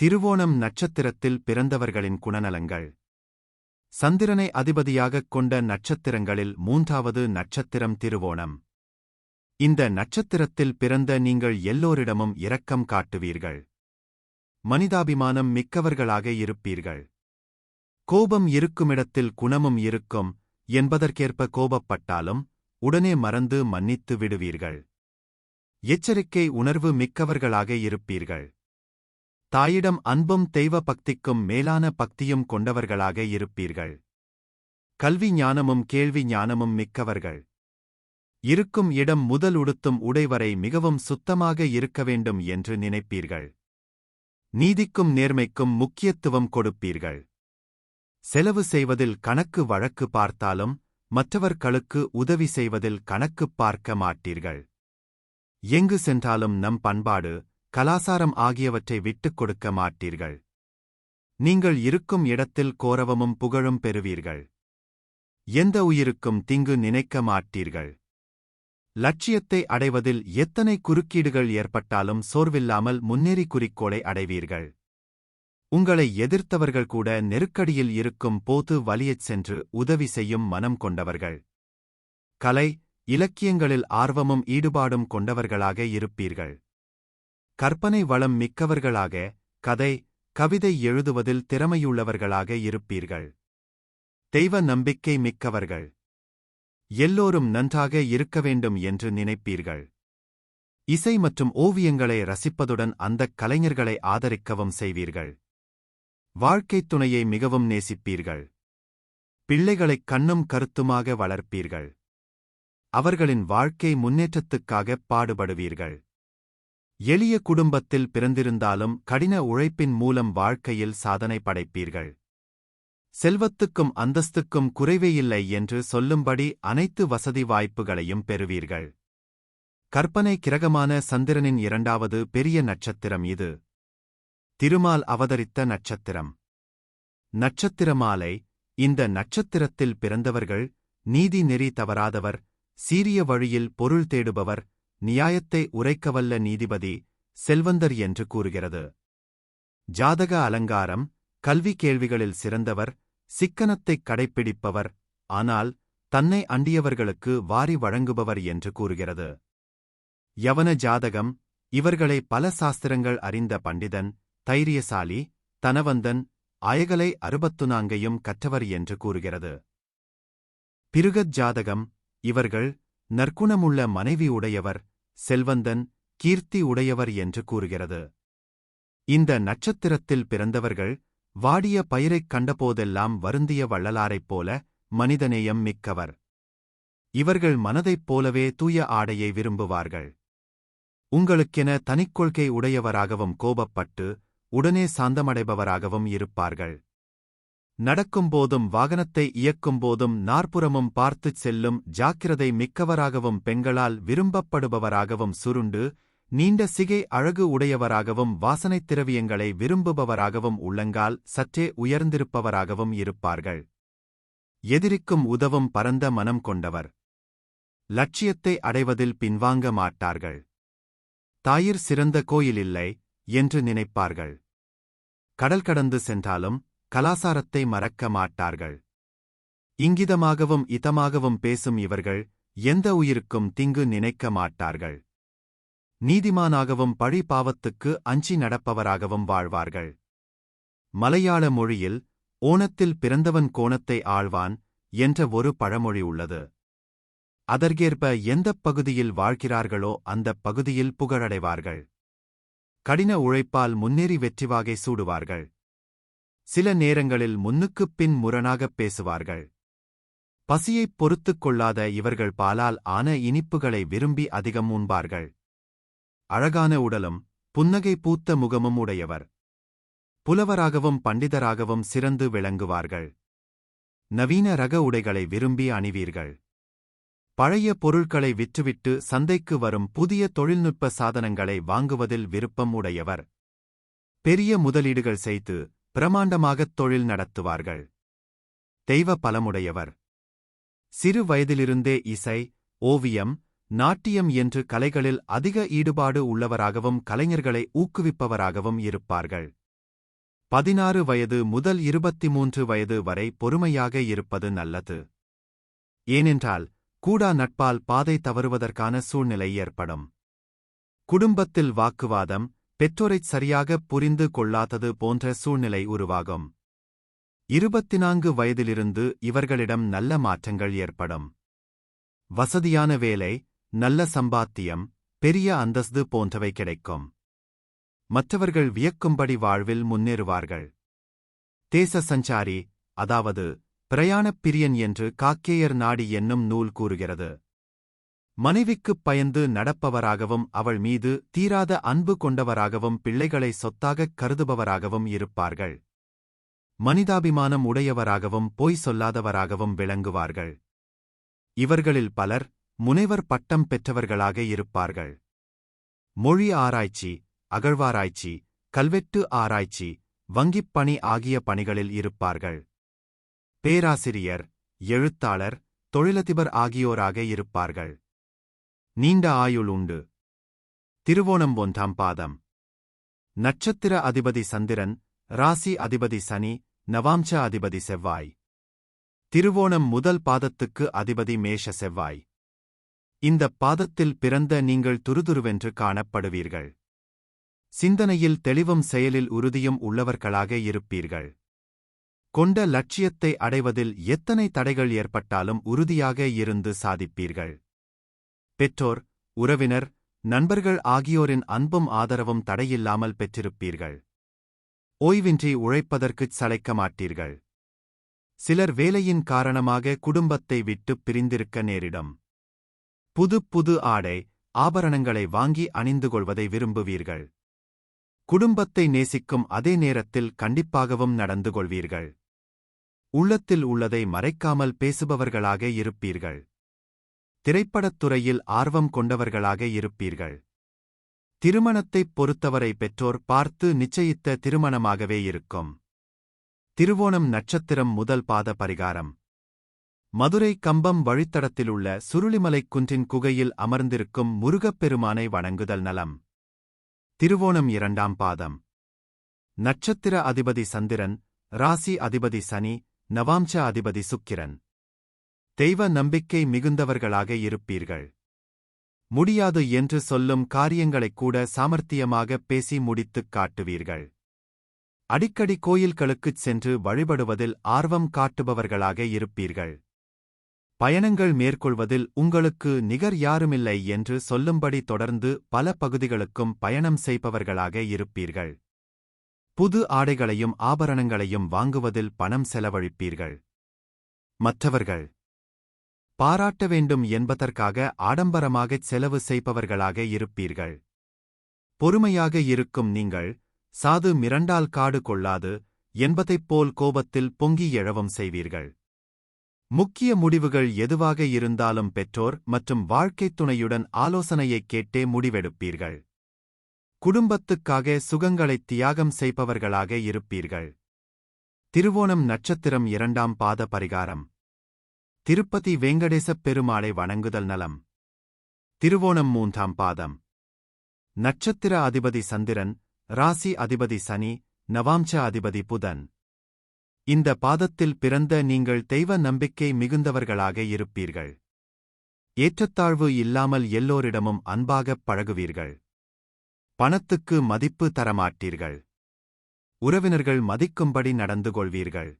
திருவோணம் நட்சத்திரத்தில் பிறந்தவர்களின் குணநலங்கள் சந்திரனை அதிபதியாகக் கொண்ட நட்சத்திரங்களில் மூன்றாவது நட்சத்திரம் திருவோணம். இந்த நட்சத்திரத்தில் பிறந்த நீங்கள் எல்லோரிடமும் இரக்கம் காட்டுவீர்கள். மனிதாபிமானம் மிக்கவர்களாக இருப்பீர்கள். கோபம் இருக்குமிடத்தில் குணமும் இருக்கும் என்பதற்கேற்ப கோபப்பட்டாலும் உடனே மறந்து மன்னித்து விடுவீர்கள். எச்சரிக்கை உணர்வு மிக்கவர்களாக இருப்பீர்கள். தாயிடம் அன்பும் தெய்வ பக்திக்கும் மேலான பக்தியும் கொண்டவர்களாக இருப்பீர்கள். கல்வி ஞானமும் கேள்வி ஞானமும் மிக்கவர்கள். இருக்கும் இடம் முதல் உடுத்தும் உடைவரை மிகவும் சுத்தமாக இருக்க வேண்டும் என்று நினைப்பீர்கள். நீதிக்கும் நேர்மைக்கும் முக்கியத்துவம் கொடுப்பீர்கள். செலவு செய்வதில் கணக்கு வழக்கு பார்த்தாலும் மற்றவர்களுக்கு உதவி செய்வதில் கணக்குப் பார்க்க மாட்டீர்கள். எங்கு சென்றாலும் நம் பண்பாடு கலாசாரம் ஆகியவற்றை விட்டுக் கொடுக்க மாட்டீர்கள். நீங்கள் இருக்கும் இடத்தில் கோரவமும் புகழும் பெறுவீர்கள். எந்த உயிருக்கும் தீங்கு நினைக்க மாட்டீர்கள். லட்சியத்தை அடைவதில் எத்தனை குறுக்கீடுகள் ஏற்பட்டாலும் சோர்வில்லாமல் முன்னேறி குறிக்கோளை அடைவீர்கள். உங்களை எதிர்த்தவர்கள் கூட நெருக்கடியில் இருக்கும் போது வலியச் சென்று உதவி செய்யும் மனம் கொண்டவர்கள். கலை இலக்கியங்களில் ஆர்வமும் ஈடுபாடும் கொண்டவர்களாக இருப்பீர்கள். கற்பனை வளம் மிக்கவர்களாக கதை கவிதை எழுதுவதில் திறமையுள்ளவர்களாக இருப்பீர்கள். தெய்வ நம்பிக்கை மிக்கவர்கள். எல்லோரும் நன்றாக இருக்க வேண்டும் என்று நினைப்பீர்கள். இசை மற்றும் ஓவியங்களை ரசிப்பதுடன் அந்தக் கலைஞர்களை ஆதரிக்கவும் செய்வீர்கள். வாழ்க்கைத் துணையை மிகவும் நேசிப்பீர்கள். பிள்ளைகளைக் கண்ணும் கருத்துமாக வளர்ப்பீர்கள். அவர்களின் வாழ்க்கை முன்னேற்றத்துக்காக பாடுபடுவீர்கள். எளிய குடும்பத்தில் பிறந்திருந்தாலும் கடின உழைப்பின் மூலம் வாழ்க்கையில் சாதனை படைப்பீர்கள். செல்வத்துக்கும் அந்தஸ்துக்கும் குறைவேயில்லை என்று சொல்லும்படி அனைத்து வசதி வாய்ப்புகளையும் பெறுவீர்கள். கற்பனை கிரகமான சந்திரனின் இரண்டாவது பெரிய நட்சத்திரம் இது. திருமால் அவதரித்த நட்சத்திரம். நட்சத்திரமாலை இந்த நட்சத்திரத்தில் பிறந்தவர்கள் நீதி நெறி தவறாதவர் சீரிய வழியில் பொருள் தேடுபவர் நியாயத்தை உரைக்கவல்ல நீதிபதி செல்வந்தர் என்று கூறுகிறது. ஜாதக அலங்காரம் கல்வி கேள்விகளில் சிறந்தவர் சிக்கனத்தைக் கடைப்பிடிப்பவர் ஆனால் தன்னை அண்டியவர்களுக்கு வாரி வழங்குபவர் என்று கூறுகிறது. யவன ஜாதகம் இவர்களை பல சாஸ்திரங்கள் அறிந்த பண்டிதன் தைரியசாலி தனவந்தன் அயகலை அறுபத்து நான்கையும் கற்றவர் என்று கூறுகிறது. பிருகத் ஜாதகம் இவர்கள் நற்குணமுள்ள மனைவி உடையவர் செல்வந்தன் கீர்த்தி உடையவர் என்று கூறுகிறது. இந்த நட்சத்திரத்தில் பிறந்தவர்கள் வாடிய பயிரைக் கண்டபோதெல்லாம் வருந்திய வள்ளலாரைப் போல மனிதநேயம் மிக்கவர். இவர்கள் மனதைப் போலவே தூய ஆடையை விரும்புவார்கள். உங்களுக்கென தனிக்கொள்கை உடையவராகவும் கோபப்பட்டு உடனே சாந்தமடைபவராகவும் இருப்பார்கள். நடக்கும்போதும் வாகனத்தை இயக்கும்போதும் நாற்புறமும் பார்த்துச் செல்லும் ஜாக்கிரதை மிக்கவராகவும் பெண்களால் விரும்பப்படுபவராகவும் சுருண்டு நீண்ட சிகை அழகு உடையவராகவும் வாசனைத் திரவியங்களை விரும்புபவராகவும் உள்ளங்கால் சற்றே உயர்ந்திருப்பவராகவும் இருப்பார்கள். எதிரிக்கும் உதவும் பரந்த மனம் கொண்டவர். லட்சியத்தை அடைவதில் பின்வாங்க மாட்டார்கள். தாயிர் சிறந்த கோயிலில்லை என்று நினைப்பார்கள். கடல் கடந்து சென்றாலும் கலாசாரத்தை மறக்க மாட்டார்கள். இங்கிதமாகவும் இதமாகவும் பேசும் இவர்கள் எந்த உயிருக்கும் திங்கு நினைக்க மாட்டார்கள். நீதிமானாகவும் பழி பாவத்துக்கு அஞ்சி நடப்பவராகவும் வாழ்வார்கள். மலையாள மொழியில் ஓணத்தில் பிறந்தவன் கோணத்தை ஆழ்வான் என்ற ஒரு பழமொழி உள்ளது. அதற்கேற்ப எந்தப் பகுதியில் வாழ்கிறார்களோ அந்தப் பகுதியில் புகழடைவார்கள். கடின உழைப்பால் முன்னேறி வெற்றிவாகை சூடுவார்கள். சில நேரங்களில் முன்னுக்குப் பின் முரணாகப் பேசுவார்கள். பசியைப் பொறுத்துக் கொள்ளாத இவர்கள் பாலால் ஆன இனிப்புகளை விரும்பி அதிகம் உண்பார்கள். அழகான உடலும் புன்னகை பூத்த முகமும் உடையவர். புலவராகவும் பண்டிதராகவும் சிறந்து விளங்குவார்கள். நவீன ரக உடைகளை விரும்பி அணிவீர்கள். பழைய பொருட்களை விற்றுவிட்டு சந்தைக்கு வரும் புதிய தொழில்நுட்ப சாதனங்களை வாங்குவதில் விருப்பம் உடையவர். பெரிய முதலீடுகள் செய்து பிரமாண்டமாகத் தொழில் நடத்துவார்கள். தெய்வ பலமுடையவர். சிறு வயதிலிருந்தே இசை ஓவியம் நாட்டியம் என்று கலைகளில் அதிக ஈடுபாடு உள்ளவராகவும் கலைஞர்களை ஊக்குவிப்பவராகவும் இருப்பார்கள். பதினாறு வயது முதல் இருபத்தி மூன்று வயது வரை பொறுமையாக இருப்பது நல்லது. ஏனென்றால் கூடா நட்பால் பாதை தவறுவதற்கான சூழ்நிலை ஏற்படும். குடும்பத்தில் வாக்குவாதம் பெற்றோரைச் சரியாகப் புரிந்து கொள்ளாதது போன்ற சூழ்நிலை உருவாகும். இருபத்தி நான்கு வயதிலிருந்து இவர்களிடம் நல்ல மாற்றங்கள் ஏற்படும். வசதியான வேலை நல்ல சம்பாத்தியம் பெரிய அந்தஸ்து போன்றவை கிடைக்கும். மற்றவர்கள் வியக்கும்படி வாழ்வில் முன்னேறுவார்கள். தேச சஞ்சாரி அதாவது பிரயாணப் பிரியன் என்று காக்கேயர் நாடி என்னும் நூல் கூறுகிறது. மனைவிக்குப் பயந்து நடப்பவராகவும் அவள் மீது தீராத அன்பு கொண்டவராகவும் பிள்ளைகளை சொத்தாகக் கருதுபவராகவும் இருப்பார்கள். மனிதாபிமானம் உடையவராகவும் பொய் சொல்லாதவராகவும் விளங்குவார்கள். இவர்களில் பலர் முனைவர் பட்டம் பெற்றவர்களாக இருப்பார்கள். மொழி ஆராய்ச்சி அகழ்வாராய்ச்சி கல்வெட்டு ஆராய்ச்சி வங்கிப் பணி ஆகிய பணிகளில் இருப்பார்கள். பேராசிரியர் எழுத்தாளர் தொழிலதிபர் ஆகியோராக இருப்பார்கள். நீண்ட ஆயுள் உண்டு. திருவோணம் ஒன்றாம் பாதம். நட்சத்திர அதிபதி சந்திரன் ராசி அதிபதி சனி நவாம்ச அதிபதி செவ்வாய். திருவோணம் முதல் பாதத்துக்கு அதிபதி மேஷ செவ்வாய். இந்தப் பாதத்தில் பிறந்த நீங்கள் துருதுருவென்று காணப்படுவீர்கள். சிந்தனையில் தெளிவும் செயலில் உறுதியும் உள்ளவர்களாக இருப்பீர்கள். கொண்ட லட்சியத்தை அடைவதில் எத்தனை தடைகள் ஏற்பட்டாலும் உறுதியாக இருந்து சாதிப்பீர்கள். பெற்றோர் உறவினர் நண்பர்கள் ஆகியோரின் அன்பும் ஆதரவும் தடையில்லாமல் பெற்றிருப்பீர்கள். ஓய்வின்றி உழைப்பதற்குச் சளைக்க மாட்டீர்கள். சிலர் வேலையின் காரணமாக குடும்பத்தை விட்டுப் பிரிந்திருக்க நேரிடும். புது புது ஆடை ஆபரணங்களை வாங்கி அணிந்து கொள்வதை விரும்புவீர்கள். குடும்பத்தை நேசிக்கும் அதே நேரத்தில் கண்டிப்பாகவும் நடந்து கொள்வீர்கள். உள்ளத்தில் உள்ளதை மறைக்காமல் பேசுபவர்களாக இருப்பீர்கள். திரைப்படத் துறையில் ஆர்வம் கொண்டவர்களாக இருப்பீர்கள். திருமணத்தைப் பொறுத்தவரை பெற்றோர் பார்த்து நிச்சயித்த திருமணமாகவே இருக்கும். திருவோணம் நட்சத்திரம் முதல் பாத பரிகாரம். மதுரை கம்பம் வழித்தடத்திலுள்ள சுருளிமலைக் குன்றின் குகையில் அமர்ந்திருக்கும் முருகப்பெருமானை வணங்குதல் நலம். திருவோணம் இரண்டாம் பாதம். நட்சத்திர அதிபதி சந்திரன் ராசி அதிபதி சனி நவாம்ச அதிபதி சுக்கிரன். தெய்வ நம்பிக்கை மிகுந்தவர்களாக இருப்பீர்கள். முடியாது என்று சொல்லும் காரியங்களைக் கூட சாமர்த்தியமாக பேசி முடித்துக் காட்டுவீர்கள். அடிக்கடி கோயில்களுக்குச் சென்று வழிபடுவதில் ஆர்வம் காட்டுபவர்களாக இருப்பீர்கள். பயணங்கள் மேற்கொள்வதில் உங்களுக்கு நிகர் யாருமில்லை என்று சொல்லும்படி தொடர்ந்து பல பகுதிகளுக்கும் பயணம் செய்பவர்களாக இருப்பீர்கள். புது ஆடைகளையும் ஆபரணங்களையும் வாங்குவதில் பணம் செலவழிப்பீர்கள். மற்றவர்கள் பாராட்ட வேண்டும் என்பதற்காக ஆடம்பரமாகச் செலவு செய்பவர்களாக இருப்பீர்கள். பொறுமையாக இருக்கும் நீங்கள் சாது மிரண்டால் காடு கொள்ளாது என்பதைப் போல் கோபத்தில் பொங்கி எழவும் செய்வீர்கள். முக்கிய முடிவுகள் எதுவாக இருந்தாலும் பெற்றோர் மற்றும் வாழ்க்கைத் துணையுடன் ஆலோசனையைக் கேட்டே முடிவெடுப்பீர்கள். குடும்பத்துக்காக சுகங்களைத் தியாகம் செய்பவர்களாக இருப்பீர்கள். திருவோணம் நட்சத்திரம் இரண்டாம் பாத பரிகாரம். திருப்பதி வெங்கடேசப் பெருமாளை வணங்குதல் நலம். திருவோணம் மூன்றாம் பாதம். நட்சத்திர அதிபதி சந்திரன் ராசி அதிபதி சனி நவாம்ச அதிபதி புதன். இந்த பாதத்தில் பிறந்த நீங்கள் தெய்வ நம்பிக்கை மிகுந்தவர்களாக இருப்பீர்கள். ஏற்றத்தாழ்வு இல்லாமல் எல்லோரிடமும் அன்பாகப் பழகுவீர்கள். பணத்துக்கு மதிப்பு தரமாட்டீர்கள். உறவினர்கள் மதிக்கும்படி நடந்து கொள்வீர்கள்.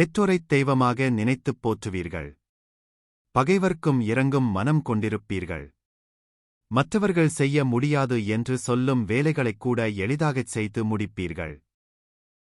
பெற்றோரைத் தெய்வமாக நினைத்துப் போற்றுவீர்கள். பகைவர்க்கும் இறங்கும் மனம் கொண்டிருப்பீர்கள். மற்றவர்கள் செய்ய முடியாது என்று சொல்லும் வேலைகளைக் கூட எளிதாகச் செய்து முடிப்பீர்கள்.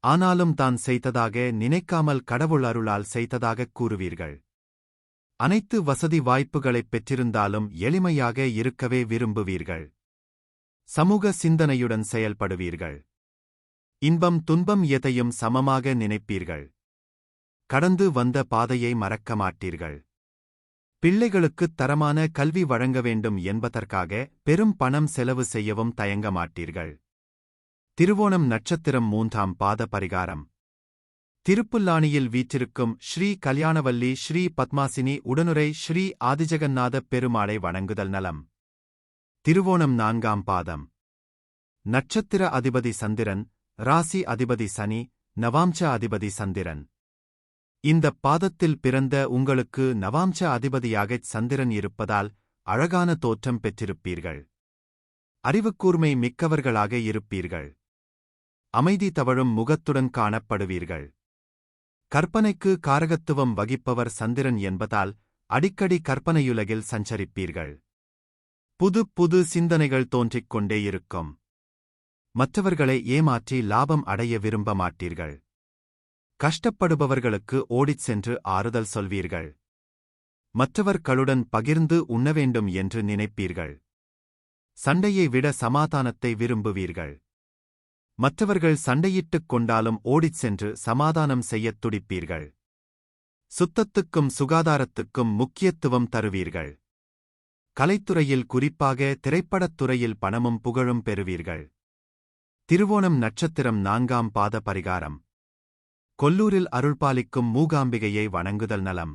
ஆனாலும் தான் செய்ததாக நினைக்காமல் கடவுள் அருளால் செய்ததாகக் கூறுவீர்கள். அனைத்து வசதி வாய்ப்புகளைப் பெற்றிருந்தாலும் எளிமையாக இருக்கவே விரும்புவீர்கள். சமூக சிந்தனையுடன் செயல்படுவீர்கள். இன்பம் துன்பம் எதையும் சமமாக நினைப்பீர்கள். கடந்து வந்த பாதையை மறக்க மாட்டீர்கள். பிள்ளைகளுக்குத் தரமான கல்வி வழங்க வேண்டும் என்பதற்காக பெரும் பணம் செலவு செய்யவும் தயங்க மாட்டீர்கள். திருவோணம் நட்சத்திரம் மூன்றாம் பாத பரிகாரம். திருப்புல்லானியில் வீற்றிருக்கும் ஸ்ரீ கல்யாணவல்லி ஸ்ரீ பத்மாசினி உடனுரை ஸ்ரீ ஆதிஜகநாத பெருமாளை வணங்குதல் நலம். திருவோணம் நான்காம் பாதம். நட்சத்திர அதிபதி சந்திரன் ராசி அதிபதி சனி நவாம்ச அதிபதி சந்திரன். இந்தப் பாதத்தில் பிறந்த உங்களுக்கு நவாம்ச அதிபதியாகச் சந்திரன் இருப்பதால் அழகான தோற்றம் பெற்றிருப்பீர்கள். அறிவுக்கூர்மை மிக்கவர்களாக இருப்பீர்கள். அமைதி தவழும் முகத்துடன் காணப்படுவீர்கள். கற்பனைக்கு காரகத்துவம் வகிப்பவர் சந்திரன் என்பதால் அடிக்கடி கற்பனையுலகில் சஞ்சரிப்பீர்கள். புது புது சிந்தனைகள் தோன்றிக் கொண்டே இருக்கும். மற்றவர்களை ஏமாற்றி லாபம் அடைய விரும்ப மாட்டீர்கள். கஷ்டப்படுபவர்களுக்கு ஓடிச் சென்று ஆறுதல் சொல்வீர்கள். மற்றவர்களுடன் பகிர்ந்து உண்ண வேண்டும் என்று நினைப்பீர்கள். சண்டையை விட சமாதானத்தை விரும்புவீர்கள். மற்றவர்கள் சண்டையிட்டுக் கொண்டாலும் ஓடிச் சென்று சமாதானம் செய்யத் துடிப்பீர்கள். சுத்தத்துக்கும் சுகாதாரத்துக்கும் முக்கியத்துவம் தருவீர்கள். கலைத்துறையில் குறிப்பாக திரைப்படத் துறையில் பணமும் புகழும் பெறுவீர்கள். திருவோணம் நட்சத்திரம் நான்காம் பாத பரிகாரம் கொல்லூரில் அருள்பாலிக்கும் மூகாம்பிகையை வணங்குதல் நலம்.